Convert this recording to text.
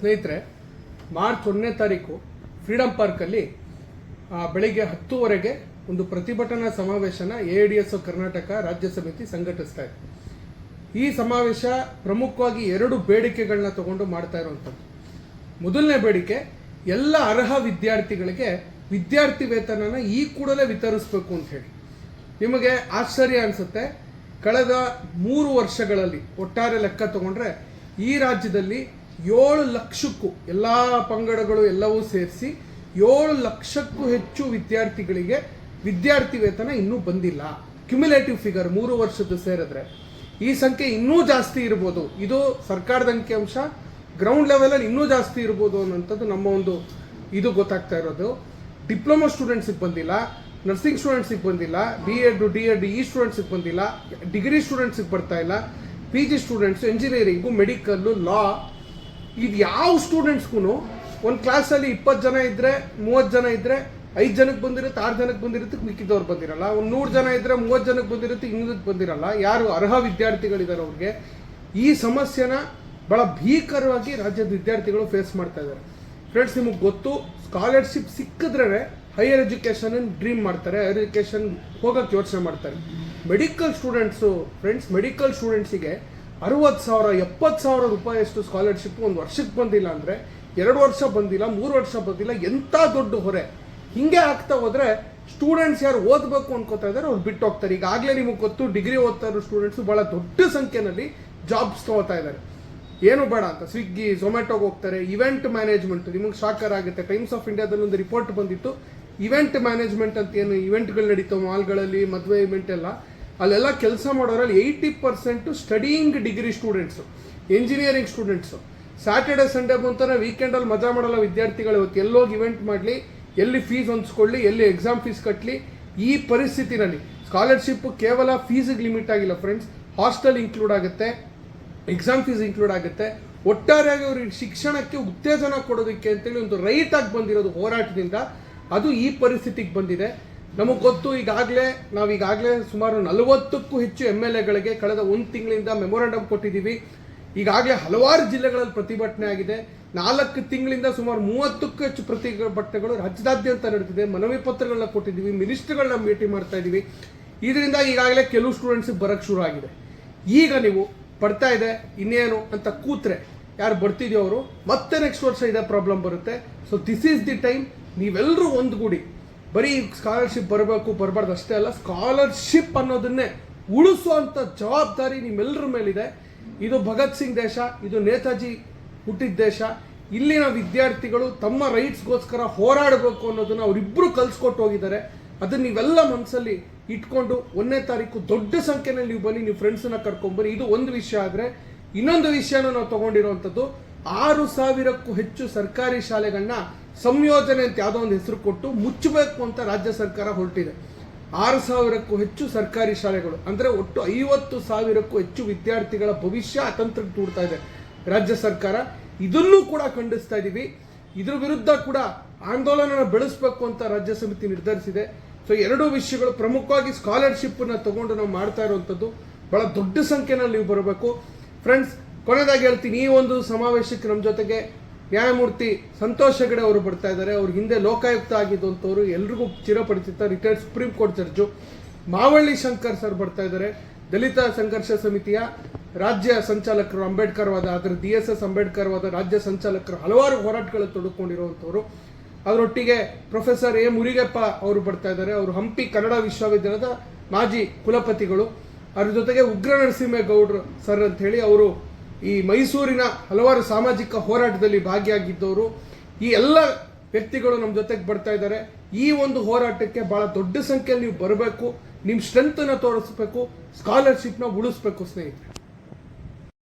ಸ್ನೇಹಿತರೆ, ಮಾರ್ಚ್ ಒಂದನೇ ತಾರೀಕು ಫ್ರೀಡಂ ಪಾರ್ಕಲ್ಲಿ ಬೆಳಿಗ್ಗೆ ಹತ್ತುವರೆಗೆ ಒಂದು ಪ್ರತಿಭಟನಾ ಸಮಾವೇಶನ ಎ ಡಿ ಎಸ್ ಕರ್ನಾಟಕ ರಾಜ್ಯ ಸಮಿತಿ ಸಂಘಟಿಸ್ತಾ ಇದೆ. ಈ ಸಮಾವೇಶ ಪ್ರಮುಖವಾಗಿ ಎರಡು ಬೇಡಿಕೆಗಳನ್ನ ತಗೊಂಡು ಮಾಡ್ತಾ ಇರುವಂಥದ್ದು. ಮೊದಲನೇ ಬೇಡಿಕೆ, ಎಲ್ಲ ಅರ್ಹ ವಿದ್ಯಾರ್ಥಿಗಳಿಗೆ ವಿದ್ಯಾರ್ಥಿ ವೇತನನ ಈ ಕೂಡಲೇ ವಿತರಿಸಬೇಕು ಅಂತ ಹೇಳಿ. ನಿಮಗೆ ಆಶ್ಚರ್ಯ ಅನಿಸುತ್ತೆ, ಕಳೆದ ಮೂರು ವರ್ಷಗಳಲ್ಲಿ ಒಟ್ಟಾರೆ ಲೆಕ್ಕ ತಗೊಂಡ್ರೆ ಈ ರಾಜ್ಯದಲ್ಲಿ ಏಳು ಲಕ್ಷಕ್ಕೂ ಎಲ್ಲ ಪಂಗಡಗಳು ಎಲ್ಲವೂ ಸೇರಿಸಿ ಏಳು ಲಕ್ಷಕ್ಕೂ ಹೆಚ್ಚು ವಿದ್ಯಾರ್ಥಿಗಳಿಗೆ ವಿದ್ಯಾರ್ಥಿ ವೇತನ ಇನ್ನೂ ಬಂದಿಲ್ಲ. ಕ್ಯುಮುಲೇಟಿವ್ ಫಿಗರ್ ಮೂರು ವರ್ಷದ್ದು ಸೇರಿದ್ರೆ. ಈ ಸಂಖ್ಯೆ ಇನ್ನೂ ಜಾಸ್ತಿ ಇರ್ಬೋದು. ಇದು ಸರ್ಕಾರದ ಅಂಕಿಅಂಶ ಗ್ರೌಂಡ್ ಲೆವೆಲಲ್ಲಿ ಇನ್ನೂ ಜಾಸ್ತಿ ಇರ್ಬೋದು ಅನ್ನೋಂಥದ್ದು ನಮ್ಮ ಒಂದು ಇದು ಗೊತ್ತಾಗ್ತಾ ಇರೋದು. ಡಿಪ್ಲೊಮಾ ಸ್ಟೂಡೆಂಟ್ಸಿಗೆ ಬಂದಿಲ್ಲ. ನರ್ಸಿಂಗ್ ಸ್ಟೂಡೆಂಟ್ಸಿಗೆ ಬಂದಿಲ್ಲ. ಬಿ ಎಡ್ ಡಿ ಎಡ್ ಇ ಸ್ಟೂಡೆಂಟ್ಸಿಗೆ ಬಂದಿಲ್ಲ ಡಿಗ್ರಿ ಸ್ಟೂಡೆಂಟ್ಸಿಗೆ ಬರ್ತಾ ಇಲ್ಲ. P G students engineering medical law ಇದು ಯಾವ ಸ್ಟೂಡೆಂಟ್ಸ್ಗೂ ಒಂದು ಕ್ಲಾಸಲ್ಲಿ ಇಪ್ಪತ್ತು ಜನ ಇದ್ದರೆ ಮೂವತ್ತು ಜನ ಇದ್ದರೆ ಐದು ಜನಕ್ಕೆ ಬಂದಿರುತ್ತೆ, ಆರು ಜನಕ್ಕೆ ಬಂದಿರುತ್ತೆ, ಮಿಕ್ಕಿದವ್ರು ಬಂದಿರಲ್ಲ. ಒಂದು ನೂರು ಜನ ಇದ್ದರೆ ಮೂವತ್ತು ಜನಕ್ಕೆ ಬಂದಿರುತ್ತೆ, ಇನ್ನೂರಕ್ಕೆ ಬಂದಿರಲ್ಲ. ಯಾರು ಅರ್ಹ ವಿದ್ಯಾರ್ಥಿಗಳಿದ್ದಾರೆ ಅವ್ರಿಗೆ, ಈ ಸಮಸ್ಯೆನ ಭಾಳ ಭೀಕರವಾಗಿ ರಾಜ್ಯದ ವಿದ್ಯಾರ್ಥಿಗಳು ಫೇಸ್ ಮಾಡ್ತಾ ಇದ್ದಾರೆ ಫ್ರೆಂಡ್ಸ್ ನಿಮಗೆ ಗೊತ್ತು ಸ್ಕಾಲರ್ಶಿಪ್ ಸಿಕ್ಕಿದ್ರೆ ಹೈಯರ್ ಎಜುಕೇಷನ್ ಡ್ರೀಮ್ ಮಾಡ್ತಾರೆ ಹೈಯರ್ ಎಜುಕೇಷನ್ ಹೋಗೋಕ್ಕೆ ಯೋಚನೆ ಮಾಡ್ತಾರೆ. ಮೆಡಿಕಲ್ ಸ್ಟೂಡೆಂಟ್ಸು ಫ್ರೆಂಡ್ಸ್ ಮೆಡಿಕಲ್ ಸ್ಟೂಡೆಂಟ್ಸಿಗೆ ಅರವತ್ತು ಸಾವಿರ, ಎಪ್ಪತ್ತು ಸಾವಿರ ರೂಪಾಯಿಯಷ್ಟು ಸ್ಕಾಲರ್ಶಿಪ್ ಒಂದು ವರ್ಷಕ್ಕೆ ಬಂದಿಲ್ಲ ಅಂದರೆ ಎರಡು ವರ್ಷ ಬಂದಿಲ್ಲ, ಮೂರು ವರ್ಷ ಬಂದಿಲ್ಲ ಎಂಥ ದೊಡ್ಡ ಹೊರೆ. ಹಿಂಗೆ ಆಗ್ತಾ ಹೋದರೆ ಸ್ಟೂಡೆಂಟ್ಸ್ ಯಾರು ಓದಬೇಕು ಅನ್ಕೋತಾ ಇದ್ದಾರೆ, ಅವ್ರು ಬಿಟ್ಟು ಹೋಗ್ತಾರೆ ಈಗಾಗಲೇ ನಿಮಗೆ ಗೊತ್ತು ಡಿಗ್ರಿ ಓದ್ತಾ ಇರೋ ಸ್ಟೂಡೆಂಟ್ಸು ಭಾಳ ದೊಡ್ಡ ಸಂಖ್ಯೆಯಲ್ಲಿ ಜಾಬ್ಸ್ ತಗೋತಾ ಇದ್ದಾರೆ. ಏನು ಬೇಡ ಅಂತ ಸ್ವಿಗ್ಗಿ ಝೊಮ್ಯಾಟೋಗೆ ಹೋಗ್ತಾರೆ ಇವೆಂಟ್ ಮ್ಯಾನೇಜ್ಮೆಂಟ್ ನಿಮಗೆ ಶಾಕರ್ ಆಗುತ್ತೆ. ಟೈಮ್ಸ್ ಆಫ್ ಇಂಡಿಯಾದಲ್ಲಿ ಒಂದು ರಿಪೋರ್ಟ್ ಬಂದಿತ್ತು ಇವೆಂಟ್ ಮ್ಯಾನೇಜ್ಮೆಂಟ್ ಅಂತ ಏನು ಇವೆಂಟ್ಗಳು ನಡೀತಾವೆ ಮಾಲ್ಗಳಲ್ಲಿ ಮದುವೆ ಇವೆಂಟ್ ಎಲ್ಲ. ಅಲ್ಲೆಲ್ಲ ಕೆಲಸ ಮಾಡೋರಲ್ಲಿ eighty percent studying degree students engineering students Saturday Sunday ಬಂತಾರೆ ವೀಕೆಂಡಲ್ಲಿ ಮಜಾ ಮಾಡಲ್ಲ ವಿದ್ಯಾರ್ಥಿಗಳು. ಇವತ್ತು ಎಲ್ಲೋಗಿ ಇವೆಂಟ್ ಮಾಡಲಿ, ಎಲ್ಲಿ ಫೀಸ್ ಹೊಂದಿಸ್ಕೊಳ್ಳಿ, ಎಲ್ಲಿ ಎಕ್ಸಾಮ್ ಫೀಸ್ ಕಟ್ಟಲಿ ಈ ಪರಿಸ್ಥಿತಿನಲ್ಲಿ ಸ್ಕಾಲರ್ಶಿಪ್ ಕೇವಲ ಫೀಸಿಗೆ ಲಿಮಿಟ್ ಆಗಿಲ್ಲ ಫ್ರೆಂಡ್ಸ್ ಹಾಸ್ಟೆಲ್ ಇನ್ಕ್ಲೂಡ್ ಆಗುತ್ತೆ ಎಕ್ಸಾಮ್ ಫೀಸ್ ಇನ್ಕ್ಲೂಡ್ ಆಗುತ್ತೆ. ಒಟ್ಟಾರೆಯಾಗಿ ಅವ್ರಿಗೆ ಶಿಕ್ಷಣಕ್ಕೆ ಉತ್ತೇಜನ ಕೊಡೋದಕ್ಕೆ ಅಂತೇಳಿ ಒಂದು ರೈಟ್ ಆಗಿ ಬಂದಿರೋದು ಹೋರಾಟದಿಂದ. ಅದು ಈ ಪರಿಸ್ಥಿತಿಗೆ ಬಂದಿದೆ. ನಮಗೆ ಗೊತ್ತು, ಈಗಾಗಲೇ ನಾವು ಈಗಾಗಲೇ ಸುಮಾರು ನಲವತ್ತಕ್ಕೂ ಹೆಚ್ಚು ಎಂ ಎಲ್ ಎಗಳಿಗೆ ಕಳೆದ ಒಂದು ತಿಂಗಳಿಂದ ಮೆಮೊರಾಂಡಮ್ ಕೊಟ್ಟಿದ್ದೀವಿ. ಈಗಾಗಲೇ ಹಲವಾರು ಜಿಲ್ಲೆಗಳಲ್ಲಿ ಪ್ರತಿಭಟನೆ ಆಗಿದೆ. ನಾಲ್ಕು ತಿಂಗಳಿಂದ ಸುಮಾರು ಮೂವತ್ತಕ್ಕೂ ಹೆಚ್ಚು ಪ್ರತಿಭಟನೆಗಳು ರಾಜ್ಯದಾದ್ಯಂತ ನಡೆದಿದೆ ಮನವಿ ಪತ್ರಗಳನ್ನ ಕೊಟ್ಟಿದ್ದೀವಿ, ಮಿನಿಸ್ಟರ್ಗಳನ್ನ ಭೇಟಿ ಮಾಡ್ತಾ ಇದ್ದೀವಿ. ಇದರಿಂದ ಈಗಾಗಲೇ ಕೆಲವು ಸ್ಟೂಡೆಂಟ್ಸಿಗೆ ಬರೋಕ್ಕೆ ಶುರು ಆಗಿದೆ. ಈಗ ನೀವು ಬರ್ತಾ ಇದೆ, ಇನ್ನೇನು ಅಂತ ಕೂತ್ರೆ ಯಾರು ಬರ್ತಿದ್ಯೋ ಅವರು, ಮತ್ತೆ ನೆಕ್ಸ್ಟ್ ವರ್ಷ ಇದೆ ಪ್ರಾಬ್ಲಮ್ ಬರುತ್ತೆ. So this is the time ನೀವೆಲ್ಲರೂ ಒಂದುಗೂಡಿ ಬರೀ ಸ್ಕಾಲರ್ಶಿಪ್ ಬರಬೇಕು, ಬರಬಾರ್ದು ಅಷ್ಟೇ ಅಲ್ಲ ಸ್ಕಾಲರ್ಶಿಪ್ ಅನ್ನೋದನ್ನೇ ಉಳಿಸುವಂಥ ಜವಾಬ್ದಾರಿ ನಿಮ್ಮೆಲ್ಲರ ಮೇಲಿದೆ. ಇದು ಭಗತ್ ಸಿಂಗ್ ದೇಶ, ಇದು ನೇತಾಜಿ ಹುಟ್ಟಿದ ದೇಶ. ಇಲ್ಲಿನ ವಿದ್ಯಾರ್ಥಿಗಳು ತಮ್ಮ ರೈಟ್ಸ್ಗೋಸ್ಕರ ಹೋರಾಡಬೇಕು ಅನ್ನೋದನ್ನ ಅವರಿಬ್ಬರು ಕಲ್ಸ್ಕೊಟ್ಟು ಹೋಗಿದ್ದಾರೆ. ಅದನ್ನ ನೀವೆಲ್ಲ ಮನಸ್ಸಲ್ಲಿ ಇಟ್ಕೊಂಡು ಒಂದನೇ ತಾರೀಕು ದೊಡ್ಡ ಸಂಖ್ಯೆಯಲ್ಲಿ ನೀವು ಬನ್ನಿ, ನೀವು ಫ್ರೆಂಡ್ಸನ್ನು ಕರ್ಕೊಂಡ್ಬನ್ನಿ ಇದು ಒಂದು ವಿಷಯ ಆದರೆ, ಇನ್ನೊಂದು ವಿಷಯನ ನಾವು ತಗೊಂಡಿರುವಂಥದ್ದು ಆರು ಸಾವಿರಕ್ಕೂ ಹೆಚ್ಚು ಸರ್ಕಾರಿ ಶಾಲೆಗಳನ್ನ ಸಂಯೋಜನೆ ಅಂತ ಯಾವುದೋ ಒಂದು ಹೆಸರು ಕೊಟ್ಟು ಮುಚ್ಚಬೇಕು ಅಂತ ರಾಜ್ಯ ಸರ್ಕಾರ ಹೊರಟಿದೆ. ಆರು ಸಾವಿರಕ್ಕೂ ಹೆಚ್ಚು ಸರ್ಕಾರಿ ಶಾಲೆಗಳು, ಅಂದರೆ ಒಟ್ಟು ಐವತ್ತು ಸಾವಿರಕ್ಕೂ ಹೆಚ್ಚು ವಿದ್ಯಾರ್ಥಿಗಳ ಭವಿಷ್ಯ ಅತಂತ್ರಕ್ಕೆ ತೂಡ್ತಾ ಇದೆ ರಾಜ್ಯ ಸರ್ಕಾರ. ಇದನ್ನೂ ಕೂಡ ಖಂಡಿಸ್ತಾ ಇದ್ದೀವಿ ಇದ್ರ ವಿರುದ್ಧ ಕೂಡ ಆಂದೋಲನ ಬೆಳೆಸಬೇಕು ಅಂತ ರಾಜ್ಯ ಸಮಿತಿ ನಿರ್ಧರಿಸಿದೆ. ಸೊ ಎರಡೂ ವಿಷಯಗಳು ಪ್ರಮುಖವಾಗಿ ಸ್ಕಾಲರ್ಶಿಪ್ಪನ್ನು ತಗೊಂಡು ನಾವು ಮಾಡ್ತಾ ಇರುವಂಥದ್ದು. ಬಹಳ ದೊಡ್ಡ ಸಂಖ್ಯೆನಲ್ಲಿ ನೀವು ಬರಬೇಕು. ಫ್ರೆಂಡ್ಸ್ ಕೊನೆಯದಾಗಿ ಹೇಳ್ತೀನಿ, ಈ ಒಂದು ಸಮಾವೇಶಕ್ಕೆ ನಮ್ಮ ಜೊತೆಗೆ ನ್ಯಾಯಮೂರ್ತಿ ಸಂತೋಷ್ ಹೆಗಡೆ ಅವರು ಬರ್ತಾ ಇದ್ದಾರೆ. ಅವ್ರ ಹಿಂದೆ ಲೋಕಾಯುಕ್ತ ಆಗಿದ್ದಂಥವ್ರು ಎಲ್ರಿಗೂ ಚಿರಪರಿಚಿತ retired supreme court judge Mavalli Shankar sir ಬರ್ತಾ ಇದ್ದಾರೆ. ದಲಿತ ಸಂಘರ್ಷ ಸಮಿತಿಯ ರಾಜ್ಯ ಸಂಚಾಲಕರು, ಅಂಬೇಡ್ಕರ್ ವಾದ ಅದರ ಡಿ ಎಸ್ ಎಸ್ ಅಂಬೇಡ್ಕರ್ ವಾದ, ರಾಜ್ಯ ಸಂಚಾಲಕರು ಹಲವಾರು ಹೋರಾಟಗಳಲ್ಲಿ ತೊಡಕೊಂಡಿರುವಂಥವ್ರು. ಅದರೊಟ್ಟಿಗೆ ಪ್ರೊಫೆಸರ್ ಎ ಮುರಿಗಪ್ಪ ಅವರು ಬರ್ತಾ ಇದ್ದಾರೆ. ಅವರು ಹಂಪಿ ಕನ್ನಡ ವಿಶ್ವವಿದ್ಯಾಲಯದ ಮಾಜಿ ಕುಲಪತಿಗಳು. ಅದ್ರ ಜೊತೆಗೆ ಉಗ್ರ ನರಸಿಂಹೇಗೌಡರು ಸರ್ ಅಂತ ಹೇಳಿ ಅವರು ಈ ಮೈಸೂರಿನ ಹಲವಾರು ಸಾಮಾಜಿಕ ಹೋರಾಟದಲ್ಲಿ ಭಾಗಿಯಾಗಿದ್ದವರು, ಈ ಎಲ್ಲ ವ್ಯಕ್ತಿಗಳು ನಮ್ಮ ಜೊತೆಗೆ ಬರ್ತಾ ಇದ್ದಾರೆ. ಈ ಒಂದು ಹೋರಾಟಕ್ಕೆ ಬಹಳ ದೊಡ್ಡ ಸಂಖ್ಯೆಯಲ್ಲಿ ನೀವು ಬರಬೇಕು ನಿಮ್ಮ ಸ್ಟ್ರೆಂತನ್ನು ತೋರಿಸ್ಬೇಕು ಸ್ಕಾಲರ್ಶಿಪ್ನ ಉಳಿಸ್ಬೇಕು ಸ್ನೇಹಿತರೆ.